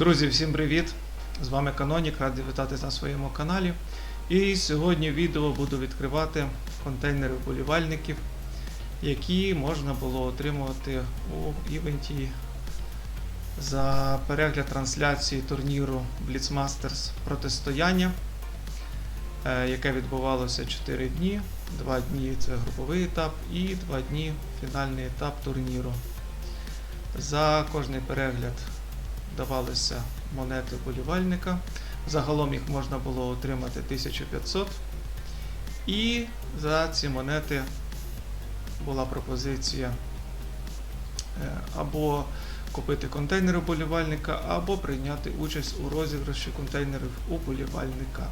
Друзі, всім привіт! З вами Канонік, радий вітати на своєму каналі. І сьогодні відео буду відкривати контейнери вболівальників, які можна було отримувати у івенті за перегляд трансляції турніру Blitzmasters протистояння, е, яке відбувалося 4 дні. 2 дні це груповий етап і 2 дні фінальний етап турніру. За кожний перегляд давалися монети вболівальника. Загалом їх можна було отримати 1500. І за ці монети була пропозиція е, або купити контейнери вболівальника, або прийняти участь у розіграші контейнерів у вболівальника.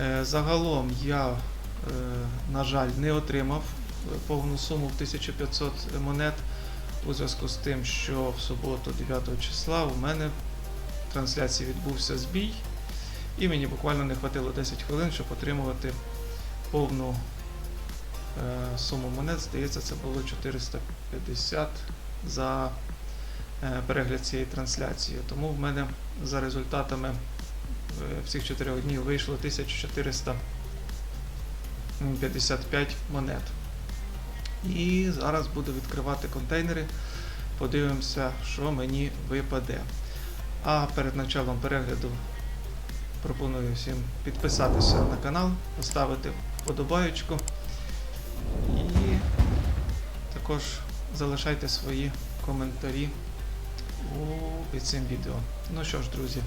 Е, Загалом я, е, на жаль, не отримав повну суму в 1500 монет у зв'язку з тим, що в суботу, 9 числа, у мене в трансляції відбувся збій, і мені буквально не хватило 10 хвилин, щоб отримувати повну е, суму монет. Здається, це було 450 за е, перегляд цієї трансляції. Тому в мене за результатами е, всіх 4 днів вийшло 1455 монет. І зараз буду відкривати контейнери. Подивимося, що мені випаде. А перед началом перегляду пропоную всім підписатися на канал, поставити вподобаючку і також залишайте свої коментарі у, під цим відео. Ну що ж, друзі,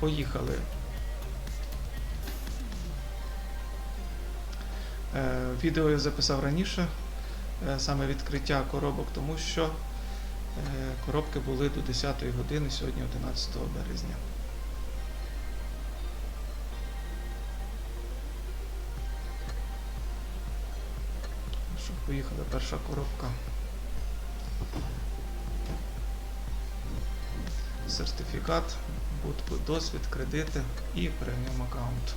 поїхали. Е, Відео я записав раніше, саме відкриття коробок, тому що е, коробки були до 10 години сьогодні 11 березня. Ну поїхала перша коробка. Сертифікат, будь досвід, кредити і преміум аккаунт.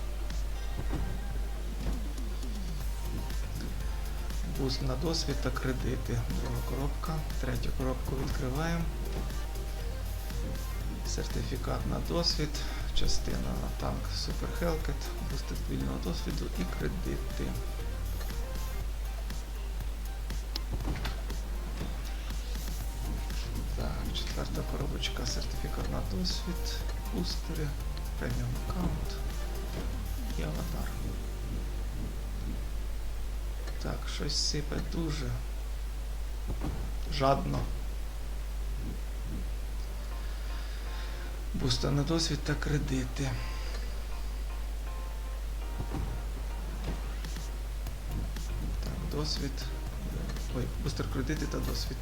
Буст на досвід та кредити. Друга коробка. Третю коробку відкриваємо. Сертифікат на досвід. Частина на танк Super Hellcat. Буст вільного досвіду і кредити. Так, четверта коробочка. Сертифікат на досвід. Бустери. Преміум аккаунт. І аватар. Так, щось сипе дуже жадно. Буста на досвід та кредити. Так, досвід. Ой, бустер кредити та досвід.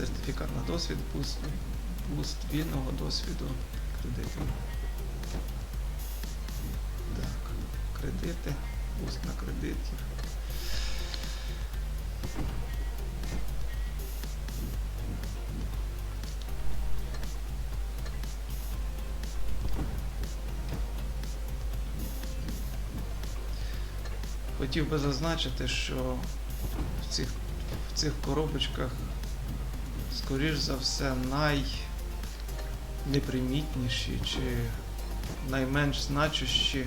Сертифікат на досвід, буст, буст вільного досвіду, кредити. Так, кредити, буст на кредитів. Хотів би зазначити, що в цих, в цих коробочках скоріш за все, найнепримітніші чи найменш значущі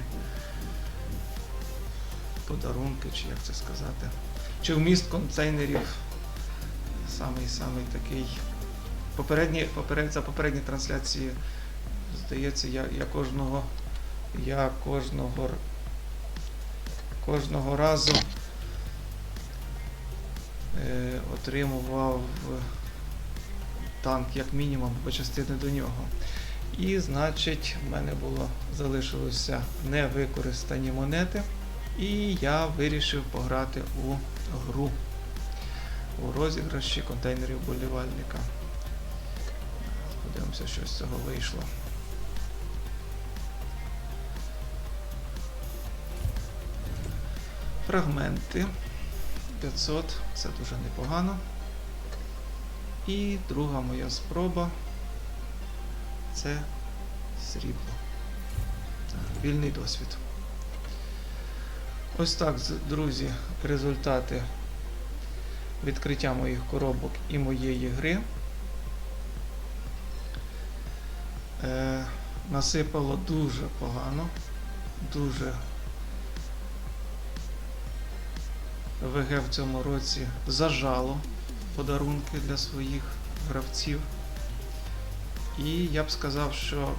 подарунки, чи як це сказати. Чи вміст контейнерів самий самий такий. Попередні, поперед, за попередні трансляції, здається, я, я кожного я кожного кожного разу е, отримував танк як мінімум по частини до нього. І значить, в мене було залишилося невикористані монети. І я вирішив пограти у гру у розіграші контейнерів болівальника. Подивимося, що з цього вийшло. Фрагменти 500, це дуже непогано. І друга моя спроба це срібло. вільний досвід. Ось так, друзі, результати відкриття моїх коробок і моєї гри. Е, насипало дуже погано, дуже ВГ в цьому році зажало подарунки для своїх гравців. І я б сказав, що е,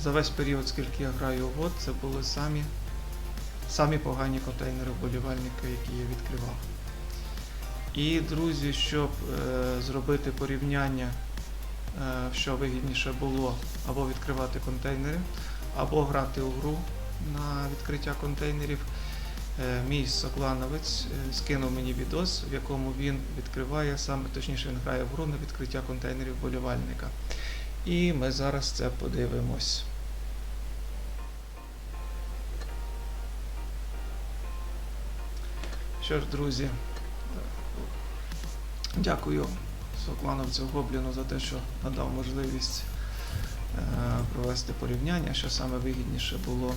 за весь період, скільки я граю в год, це були самі, самі погані контейнери вболівальника, які я відкривав. І, друзі, щоб е, зробити порівняння, е, що вигідніше було або відкривати контейнери, або грати у гру на відкриття контейнерів, мій соклановець е, скинув мені відос, в якому він відкриває саме, точніше він грає в гру на відкриття контейнерів вболівальника. І ми зараз це подивимось. Що ж, друзі, дякую соклановцю Гобліну за те, що надав можливість е, провести порівняння, що саме вигідніше було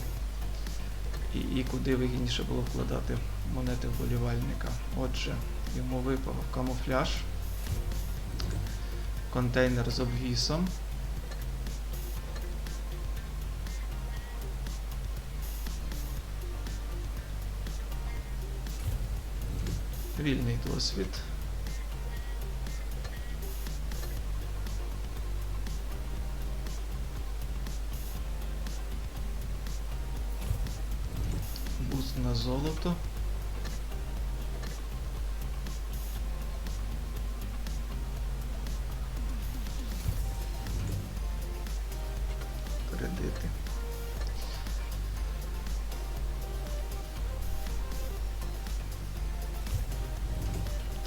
і, і куди вигідніше було вкладати монети вболівальника. Отже, йому випав камуфляж, контейнер з обвісом. Вільний досвід. Золото. Кредити.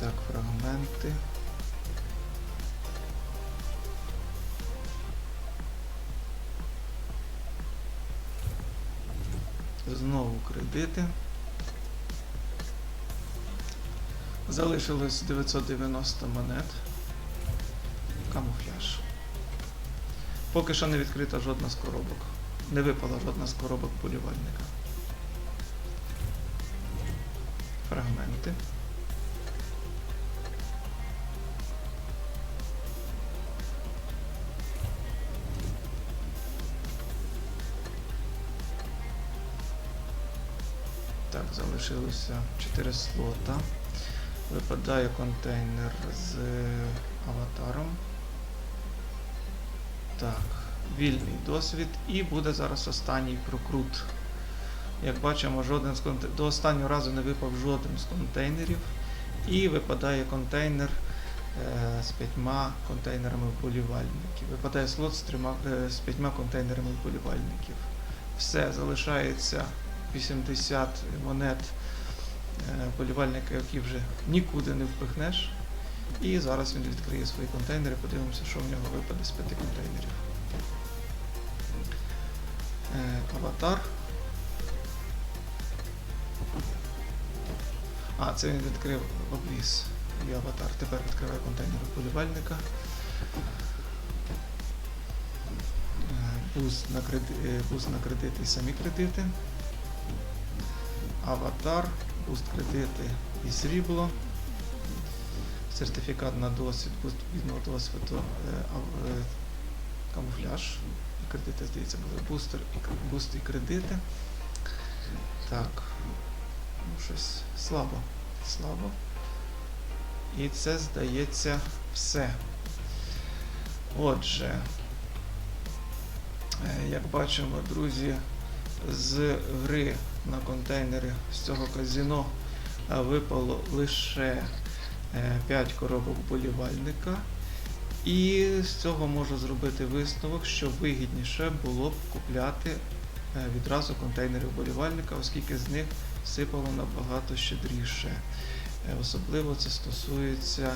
Так, фрагменти. Знову кредити. Залишилось 990 монет. Камуфляж. Поки що не відкрита жодна з коробок. Не випала жодна з коробок полювальника. Фрагменти. Так, залишилося 4 слота. Випадає контейнер з аватаром. Так, вільний досвід. І буде зараз останній прокрут. Як бачимо, жоден з конте... до останнього разу не випав жоден з контейнерів. І випадає контейнер е, з п'ятьма контейнерами вболівальників. Випадає слот з, трьома, е, з п'ятьма контейнерами вболівальників. Все, залишається 80 монет е, вболівальника, які вже нікуди не впихнеш. І зараз він відкриє свої контейнери, подивимося, що в нього випаде з п'яти контейнерів. Е, Аватар. А, це він відкрив обвіз і аватар. Тепер відкриває контейнер вболівальника. Е, Буст на, креди... е, буст на кредити і самі кредити. Аватар, буст кредити і срібло. Сертифікат на досвід, буст відного досвіду, е, е, камуфляж. І кредити, здається, були бустер і буст і кредити. Так. Ну, щось слабо. Слабо. І це, здається, все. Отже, е, як бачимо, друзі, з гри на контейнери з цього казіно е, випало лише 5 коробок болівальника. І з цього можу зробити висновок, що вигідніше було б купляти е, відразу контейнери вболівальника, оскільки з них сипало набагато щедріше. Е, Особливо це стосується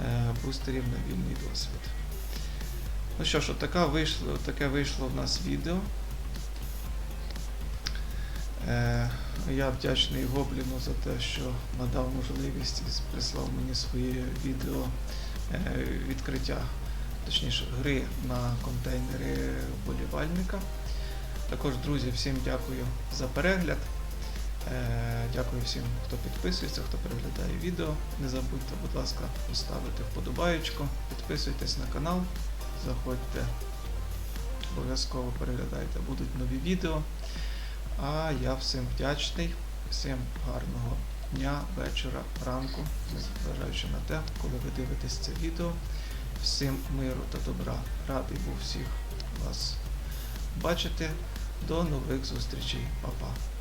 е, бустерів на вільний досвід. Ну що ж, таке вийшло в нас відео. Е, Я вдячний Гобліну за те, що надав можливість і прислав мені своє відео е, відкриття, точніше, гри на контейнери вболівальника. Також, друзі, всім дякую за перегляд. Е, Дякую всім, хто підписується, хто переглядає відео. Не забудьте, будь ласка, поставити вподобаєчку, підписуйтесь на канал, заходьте, обов'язково переглядайте, будуть нові відео. А я всім вдячний, всім гарного дня, вечора, ранку, незважаючи на те, коли ви дивитесь це відео. Всім миру та добра. Радий був всіх вас бачити. До нових зустрічей. Па-па.